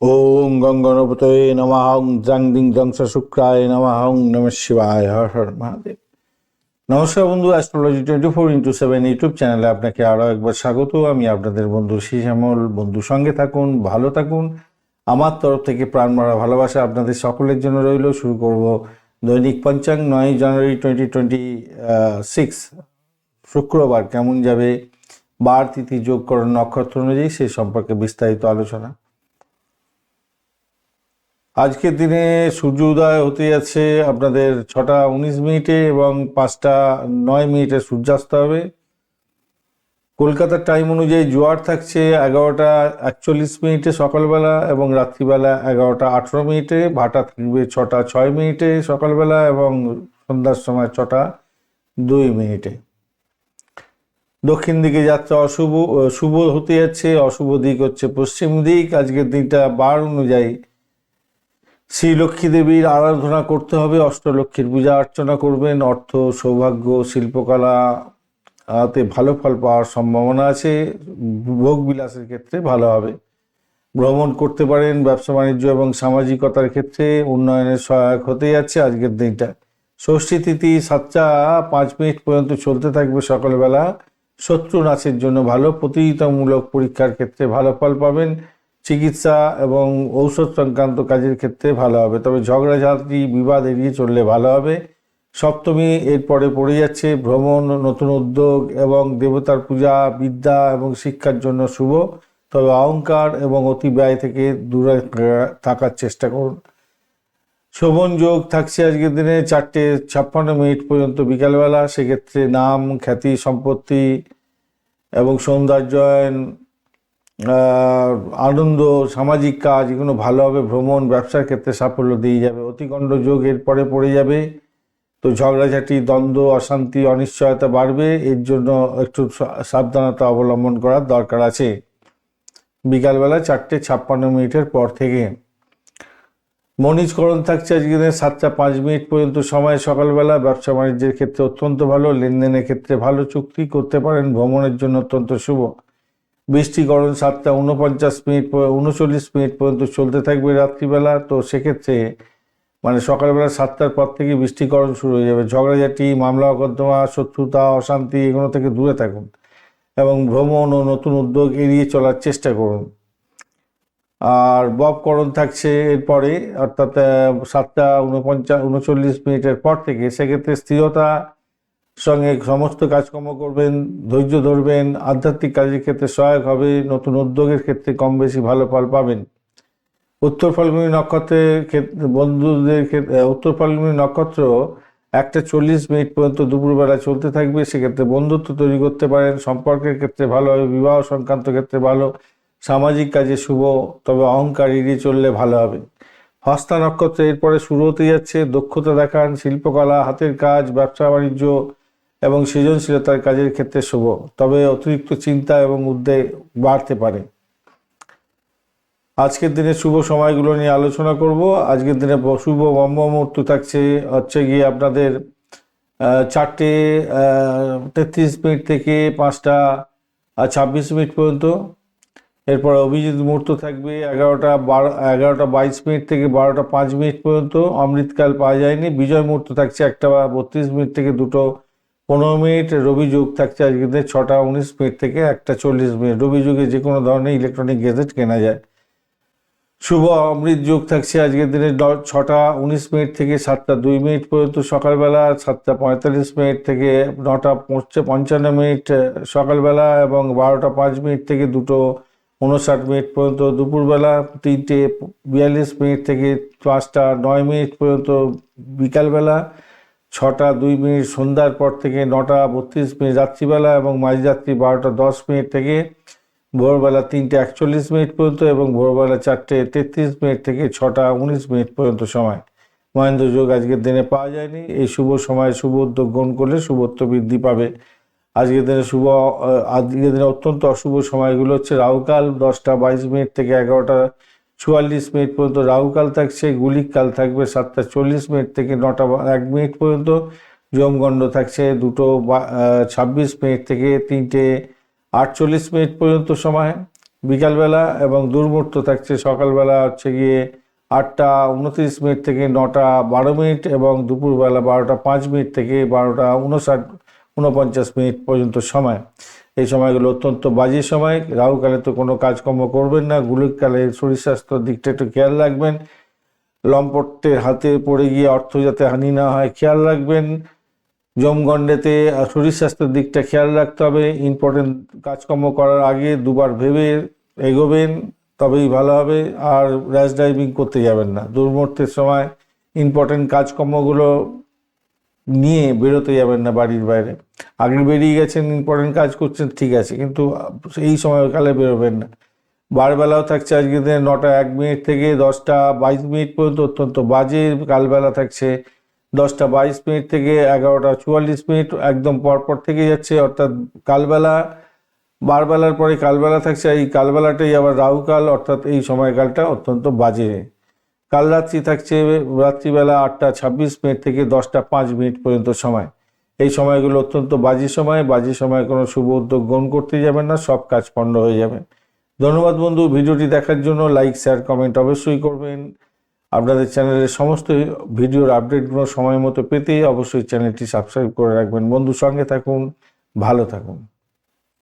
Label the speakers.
Speaker 1: ওং গঙ্গনপতয়ে নমঃ ওং জাং দিং দংস শুক্রায় নমঃ ওং নম শিবায়, হর হর মহাদেব। নমস্কার বন্ধু astrology twenty four into seven YouTube চ্যানেলে আপনাকে আরও একবার স্বাগত। আমি আপনাদের বন্ধু শ্যামল বন্ধু সঙ্গে থাকুন, ভালো থাকুন। আমার তরফ থেকে প্রাণ মারা ভালোবাসা আপনাদের সকলের জন্য রইল। শুরু করব দৈনিক পঞ্চাং নয়, জানুয়ারি টোয়েন্টি টোয়েন্টি সিক্স শুক্রবার। কেমন যাবে? বার তিথি যোগ যোগকরণ নক্ষত্র অনুযায়ী সে সম্পর্কে বিস্তারিত আলোচনা। আজকের দিনে সূর্য উদয় হতে যাচ্ছে, আপনাদের ছটা উনিশ মিনিটে এবং পাঁচটা নয় মিনিটে সূর্যাস্ত হবে। কলকাতার টাইম অনুযায়ী জোয়ার থাকছে এগারোটা একচল্লিশ মিনিটে সকালবেলা এবং রাত্রিবেলা এগারোটা আঠেরো মিনিটে, ভাটা থাকবে ছটা ছয় মিনিটে সকালবেলা এবং সন্ধ্যার সময় ছটা দুই মিনিটে। দক্ষিণ দিকে যাত্রা অশুভ শুভ হতে যাচ্ছে, অশুভ দিক হচ্ছে পশ্চিম দিক। আজকের দিনটা বার অনুযায়ী শ্রী লক্ষ্মী দেবীর আরাধনা করতে হবে, অষ্টলক্ষ্মীর পূজা অর্চনা করবেন, অর্থ, সৌভাগ্য, শিল্পকলা তে ভালো ফল পাওয়ার সম্ভাবনা আছে, ভোগ বিলাসের ক্ষেত্রে ভালো হবে। ভ্রমণ করতে পারেন ব্যবসা বাণিজ্য এবং সামাজিকতার ক্ষেত্রে উন্নয়নের সহায়ক হতে যাচ্ছে আজকের দিনটা। ষষ্ঠী তিথি সাতটা পাঁচ মিনিট পর্যন্ত চলতে থাকবে সকালবেলা। শত্রু নাচের জন্য ভালো প্রতিযোগিতামূলক পরীক্ষার ক্ষেত্রে ভালো ফল পাবেন। চিকিৎসা এবং ঔষধ সংক্রান্ত কাজের ক্ষেত্রে ভালো হবে। তবে ঝগড়াঝাটি বিবাদ এড়িয়ে চললে ভালো হবে। সপ্তমী এরপরে পড়ে যাচ্ছে ভ্রমণ, নতুন উদ্যোগ এবং দেবতার পূজা, বিদ্যা এবং শিক্ষার জন্য শুভ। তবে অহংকার এবং অতি ব্যয় থেকে দূরে থাকার চেষ্টা করুন। শোভন যোগ থাকছে আজকের দিনে চারটে ছাপ্পান্ন মিনিট পর্যন্ত বিকালবেলা। সেক্ষেত্রে নাম, খ্যাতি, সম্পত্তি এবং সৌন্দর্যায়ন আনন্দ, সামাজিক কাজ, এগুলো ভালো হবে, ভ্রমণ, ব্যবসার ক্ষেত্রে সাফল্য দিয়ে যাবে। অতিকণ্ড যোগ এরপরে পড়ে যাবে। তো ঝগড়াঝাটি, দ্বন্দ্ব, অশান্তি, অনিশ্চয়তা বাড়বে। এর জন্য একটু সাবধানতা অবলম্বন করার দরকার আছে। বিকালবেলা চারটে ছাপ্পান্ন মিনিটের পর থেকে। মনিজকরণ থাকছে আজকে সাতটা পাঁচ মিনিট পর্যন্ত। সময় সকালবেলা। ব্যবসা বাণিজ্যের ক্ষেত্রে অত্যন্ত ভালো। লেনদেনের ক্ষেত্রে ভালো চুক্তি করতে পারেন। ভ্রমণের জন্য অত্যন্ত শুভ। বৃষ্টিকরণ সাতটা, উনপঞ্চাশ মিনিট উনচল্লিশ মিনিট পর্যন্ত চলতে থাকবে রাত্রিবেলা। তো সেক্ষেত্রে মানে সকালবেলা সাতটার পর থেকে বৃষ্টিকরণ শুরু হয়ে যাবে। ঝগড়াঝাটি, মামলা, অকদ্দমা, শত্রুতা, অশান্তি এগুলো থেকে দূরে থাকুন এবং ভ্রমণ ও নতুন উদ্যোগ এড়িয়ে চলার চেষ্টা করুন। আর ববকরণ থাকছে এরপরে, অর্থাৎ সাতটা উনপঞ্চাশ উনচল্লিশ মিনিটের পর থেকে, সেক্ষেত্রে স্থিরতা সঙ্গে সমস্ত কাজকর্ম করবেন, ধৈর্য ধরবেন, আধ্যাত্মিক কাজের ক্ষেত্রে সহায়ক হবে নতুন উদ্যোগের ক্ষেত্রে কম বেশি ভালো ফল পাবেন। উত্তর ফাল্গুনী নক্ষত্রের ক্ষেত্রে বন্ধুদের ক্ষেত্রে উত্তর ফাল্গুনী নক্ষত্র একটা চল্লিশ মিনিট পর্যন্ত দুপুরবেলা চলতে থাকবে, সেক্ষেত্রে বন্ধুত্ব তৈরি করতে পারেন, সম্পর্কের ক্ষেত্রে ভালো হবে, বিবাহ সংক্রান্ত ক্ষেত্রে ভালো, সামাজিক কাজে শুভ, তবে অহংকার এড়িয়ে চললে ভালো হবে। হস্তা নক্ষত্র এরপরে শুরু হতে যাচ্ছে, দক্ষতা দেখান, শিল্পকলা, হাতের কাজ, ব্যবসা, বাণিজ্য এবং সৃজনশীলতার কাজের ক্ষেত্রে শুভ। তবে অতিরিক্ত চিন্তা এবং উদ্বেগ বাড়তে পারে। আজকের দিনে শুভ সময়গুলো নিয়ে আলোচনা করব। আজকের দিনে শুভ ব্রহ্ম মুহূর্ত থাকছে হচ্ছে গিয়ে আপনাদের চারটে তেত্রিশ মিনিট থেকে পাঁচটা ছাব্বিশ মিনিট পর্যন্ত। এরপর অভিজিৎ মুহূর্ত থাকবে এগারোটা বারো, এগারোটা বাইশ মিনিট থেকে বারোটা পাঁচ মিনিট পর্যন্ত। অমৃতকাল পাওয়া যায়নি। বিজয় মুহূর্ত থাকছে একটা বত্রিশ মিনিট থেকে দুটো পনেরো মিনিট রবি যুগ থাকছে আজকের দিনে, ছটা উনিশ মিনিট থেকে একটা চল্লিশ মিনিট। রবি যুগে যে কোনো ধরনের ইলেকট্রনিক গেজেট কেনা যায়। শুভ অমৃত যুগ থাকছে আজকের দিনে ছটা উনিশ মিনিট থেকে সাতটা দুই মিনিট পর্যন্ত সকালবেলা, সাতটা পঁয়তাল্লিশ মিনিট থেকে নটা পৌঁছছে পঞ্চান্ন মিনিট সকালবেলা এবং বারোটা পাঁচ মিনিট থেকে দুটো উনষাট মিনিট পর্যন্ত দুপুরবেলা, তিনটে বিয়াল্লিশ মিনিট থেকে পাঁচটা নয় মিনিট পর্যন্ত বিকালবেলা ছটা, দুই মিনিট সন্ধ্যার পর থেকে নটা, বত্রিশ মিনিট রাত্রিবেলা এবং মাঝরাত্রি বারোটা, দশ মিনিট থেকে ভোরবেলা তিনটে একচল্লিশ মিনিট পর্যন্ত এবং ভোরবেলা চারটে তেত্রিশ মিনিট থেকে ছটা উনিশ মিনিট পর্যন্ত সময়। মহেন্দ্র যোগ আজকের দিনে পাওয়া যায়নি। এই শুভ সময়ে শুভ উদ্যোগ গ্রহণ করলে শুভত্ব বৃদ্ধি পাবে। আজকের দিনে শুভ আজকের দিনে অত্যন্ত অশুভ সময়গুলো হচ্ছে রাহুকাল, দশটা বাইশ মিনিট থেকে এগারোটা চুয়াল্লিশ মিনিট পর্যন্ত রাহুকাল থাকছে গুলিক কাল থাকবে সাতটা চল্লিশ মিনিট থেকে নটা এক মিনিট পর্যন্ত। যমগণ্ড থাকছে দুটো ছাব্বিশ মিনিট থেকে তিনটে আটচল্লিশ মিনিট পর্যন্ত সময়। বিকালবেলা এবং দুর্মূর্ত থাকছে সকালবেলা হচ্ছে গিয়ে আটটা উনত্রিশ মিনিট থেকে নটা বারো মিনিট এবং দুপুরবেলা বারোটা পাঁচ মিনিট থেকে বারোটা উনষাট উনপঞ্চাশ মিনিট পর্যন্ত সময়। এই সময়গুলো অত্যন্ত বাজে সময়। রাহুকালে তো কোনো কাজকর্ম করবেন না। গুলিকালে শরীর স্বাস্থ্যের দিকটা একটু খেয়াল রাখবেন। লম্পটের হাতে পড়ে গিয়ে অর্থ যাতে হানি না হয়, খেয়াল রাখবেন। জমগণ্ডেতে শরীর স্বাস্থ্যের দিকটা খেয়াল রাখতে হবে। ইম্পর্টেন্ট কাজকর্ম করার আগে দুবার ভেবে এগোবেন, তবেই ভালো হবে। আর র্যাশ ড্রাইভিং করতে যাবেন না। দুর্মূর্তের সময় ইম্পর্টেন্ট কাজকর্মগুলো নিয়ে বেরোতে যাবেন না বাড়ির বাইরে। আগে বেরিয়ে গেছেন ইম্পর্টেন্ট কাজ করছেন, ঠিক আছে, কিন্তু এই সময়কালে বেরোবেন না। বারবেলাও থাকছে আজকে দিনে নটা এক মিনিট থেকে দশটা বাইশ মিনিট পর্যন্ত অত্যন্ত বাজে কালবেলা থাকছে। দশটা বাইশ মিনিট থেকে এগারোটা চুয়াল্লিশ মিনিট একদম পরপর থেকে যাচ্ছে, অর্থাৎ কালবেলা, বারবেলার পরে কালবেলা থাকছে, এই কালবেলাটাই আবার রাহুকাল, অর্থাৎ এই সময়কালটা অত্যন্ত বাজে। কাল রাত্রি থাকছে, রাত্রিবেলা আটটা ছাব্বিশ মিনিট থেকে দশটা পাঁচ মিনিট পর্যন্ত সময়। এই সময়গুলো অত্যন্ত বাজে সময় বাজে সময় কোনো শুভ উদ্যোগ গ্রহণ করতে যাবেন না, সব কাজ পণ্ড হয়ে যাবে। ধন্যবাদ বন্ধু, ভিডিওটি দেখার জন্য লাইক, শেয়ার, কমেন্ট অবশ্যই করবেন। আপনাদের চ্যানেলের সমস্ত ভিডিওর আপডেটগুলো সময় মতো পেতে অবশ্যই চ্যানেলটি সাবস্ক্রাইব করে রাখবেন। বন্ধু, সঙ্গে থাকুন, ভালো থাকুন।